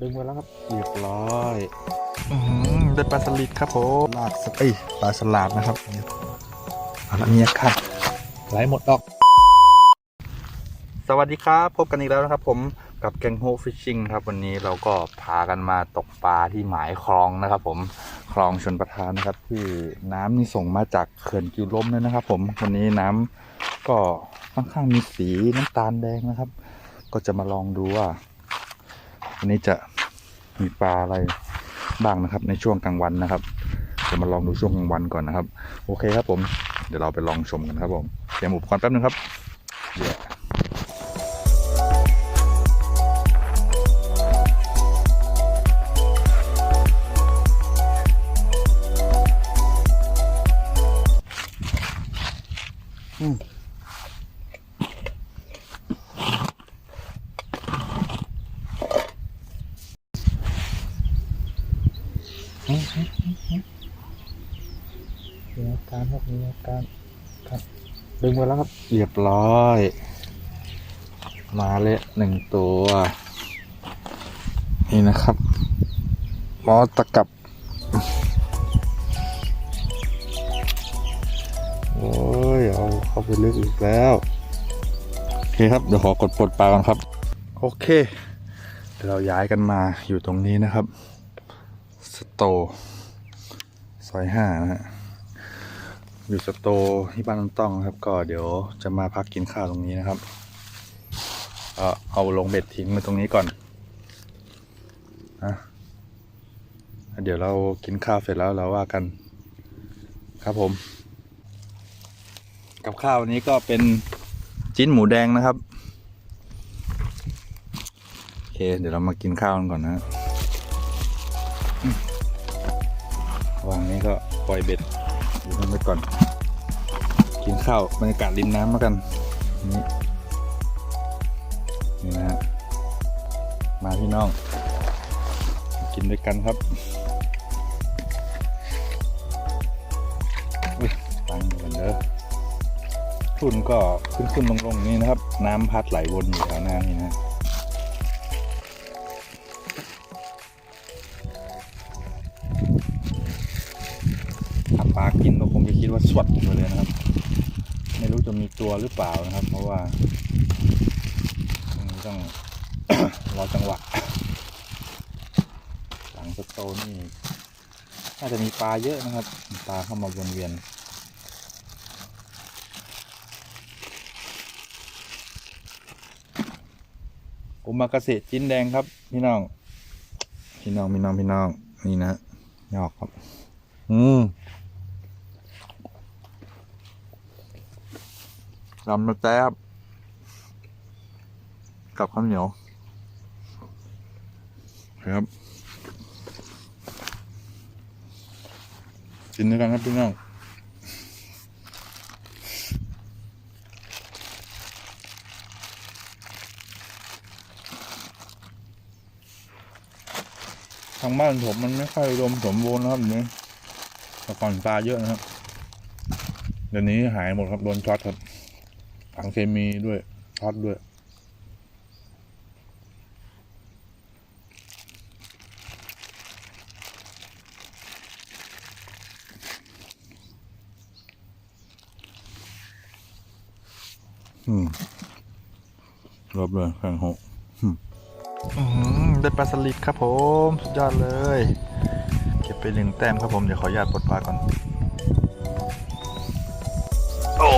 ดึงมาแล้วครับเรียบร้อยอืมได้ปลาสลิดครับผมลากสเอ้ยปลาฉลาดนะครับเอาละเนี่ยครับไหลหมดออก สวัสดีครับ พบกันอีกแล้วนะครับ ผมกับแกงโฮฟิชชิ่งครับ วันนี้เราก็พากันมาตกปลาที่หมายคลองนะครับ ผมคลองชนประทานนะครับ ที่น้ำนี่ส่งมาจากเขื่อนกิวล้มเลยนะครับ ผมวันนี้น้ำก็ค่อนข้างมีสีน้ำตาลแดงนะครับ ก็จะมาลองดูว่าวันนี้จะ มีปลาอะไรบ้างนะครับ ในช่วงกลางวันนะครับจะมาลองดูช่วงกลางวันก่อนนะครับ โอเคครับผม เดี๋ยวเราไปลองชมกันครับผมเตรียมอุปกรณ์แป๊บนึงครับ มีอาการครับมีอาการครับดึงมาแล้วครับ เรียบร้อย มาเลยหนึ่งตัว นี่นะครับมอตะกับ โอ้ย เอาเข้าไปลึกอีกแล้ว โอเคครับ เดี๋ยวขอกดปลดปลาก่อนครับ โอเค เดี๋ยวเราย้ายกันมาอยู่ตรงนี้นะครับ สโตซอยห้านะฮะอยู่สโตที่บ้านน้องต้องนะครับ ก็เดี๋ยวจะมาพักกินข้าวตรงนี้นะครับ เอาลงเบ็ดทิ้งไว้ตรงนี้ก่อนนะเดี๋ยวเรากินข้าวเสร็จแล้วเราว่ากัน ครับผม กับข้าววันนี้ก็เป็นจิ้นหมูแดงนะครับโอเค เดี๋ยวเรามากินข้าวกันก่อนนะ วางนี้ก็ปล่อยเบ็ดอยู่นั่นไปก่อน กินข้าวบรรยากาศริมน้ำมากัน นี่นี่นะฮะมาพี่น้อง กินด้วยกันครับอุ้ยฟังกันเด้อทุนก็ขึ้นขึ้นลงลงนี่นะครับ น้ำพัดไหลวนอยู่แถวหน้านี่นะ ว่าสวดลงไปเลยนะครับ ไม่รู้จะมีตัวหรือเปล่านะครับ เพราะว่าตรงนี้ต้องรอจังหวะหลังสโตนี่น่าจะมีปลาเยอะนะครับปลาเข้ามาวนเวียนโอมากาเสะจิ้นแดงครับ พี่น้อง พี่น้อง พี่น้อง พี่น้อง นี่นะยอกครับ อืม ลำมาแจ๊บกับข้าวเหนียวครับ กินด้วยกันครับพี่น้องทางบ้านผมมันไม่ค่อยรวมสมบูรณ์นะครับนี้แต่ก่อนปลาเยอะนะครับ เดี๋ยวนี้หายหมดครับ โดนช็อตครับ ถังเคมีด้วยช็อตด้วย อืมรบเลยแข่งหกได้ปลาสลิดครับผม สุดยอดเลย เก็บไปหนึ่งแต้มครับผม เดี๋ยวขออนุญาตปลดปลาก่อน โอ้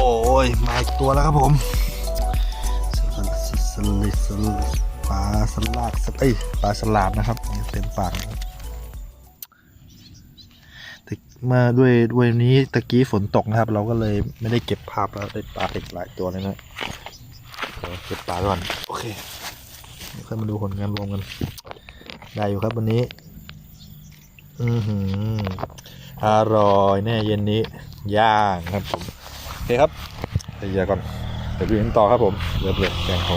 ยมาอีกตัวแล้วครับผมสลิดสลิดปลาสลาดสเอ้ยปลาสลาดนะครับเต็มปากแต่เมื่อด้วยด้วยนี้ตะกี้ฝนตกนะครับ เราก็เลยไม่ได้เก็บภาพแล้วได้ปลาอีกหลายตัวเลยนะเก็บปลาก่อนโอเคเดี๋ยวค่อยมาดูผลงานรวมกันได้อยู่ครับวันนี้ อือหืออร่อยแน่เย็นนี้ ย่างครับผม เคครับไปเหยียก่อนเดี๋ยวดูกันต่อครับผมเริ่มเลยแกงเขา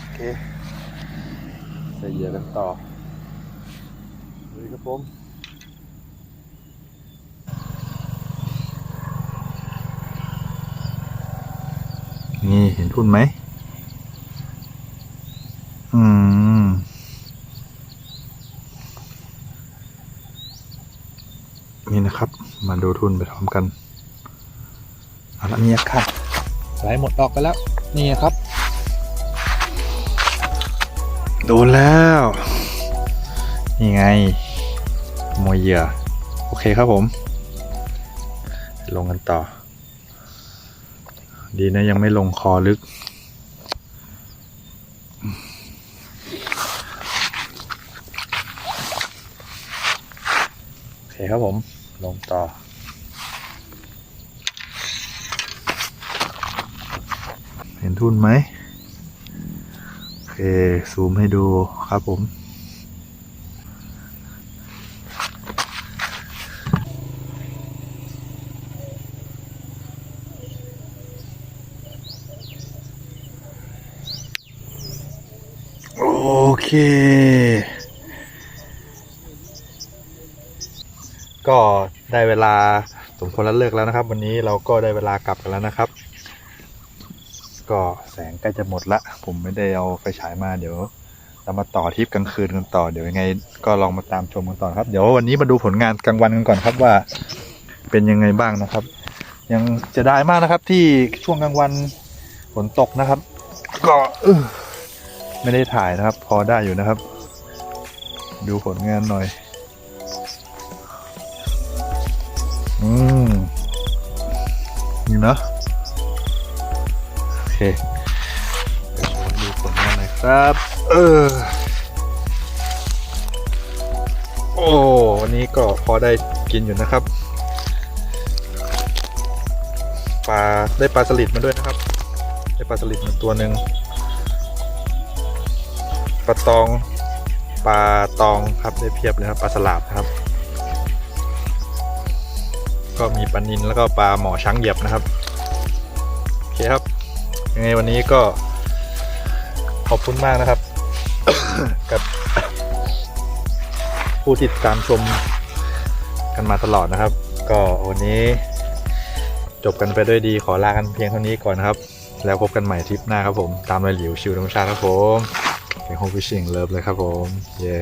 โอเคใส่เหยื่อกันต่อดูครับผม เห็นทุนไหม อืม นี่นะครับ มาดูทุนไปพร้อมกันเอาละเนี่ยครับไหลหมดดอกไปแล้ว นี่ครับ โดนแล้ว นี่ไงขโมยเหยื่อ โอเคครับผม ลงกันต่อ ดีนะยังไม่ลงคอลึก โอเคครับผม ลงต่อเห็นทุนไหม โอเค ซูมให้ดูครับผม เค ก็ได้เวลาสมควรแล้วเลิกแล้วนะครับ วันนี้เราก็ได้เวลากลับกันแล้วนะครับ ก็แสงใกล้จะหมดละ ผมไม่ได้เอาไฟฉายมาเดี๋ยวเรามาต่อทริปกลางคืนกันต่อเดี๋ยวยังไง ก็ลองมาตามชมกันต่อครับ เดี๋ยววันนี้มาดูผลงานกลางวันกันก่อนครับว่า เป็นยังไงบ้างนะครับ ยังจะได้มากนะครับที่ช่วงกลางวันฝนตกนะครับ ก็ ไม่ได้ถ่ายนะครับ พอได้อยู่นะครับ ดูผลงานหน่อย อืมนี่เนอะโอเคเดี๋ยวผมดูผลงานหน่อยครับ เออ โอ้วันนี้ก็พอได้กินอยู่นะครับปลาได้ปลาสลิดมาด้วยนะครับ ได้ปลาสลิดมาตัวหนึ่ง ปลาตองปลาตองครับได้เพียบเลยครับปลาสลาบครับ ก็มีปลานินแล้วก็ปลาหมอช้างเหยียบนะครับโอเคครับยังไงวันนี้ก็ขอบคุณมากนะครับ กับผู้ติดตามชมกันมาตลอดนะครับ ก็วันนี้จบกันไปด้วยดีขอลากันเพียงเท่านี้ก่อนนะครับ แล้วพบกันใหม่ทริปหน้าครับผม ตามรายหลิวชิวธรรมชาติครับผม เป็นโฮมฟิชชิงเลิฟเลยครับผม เย้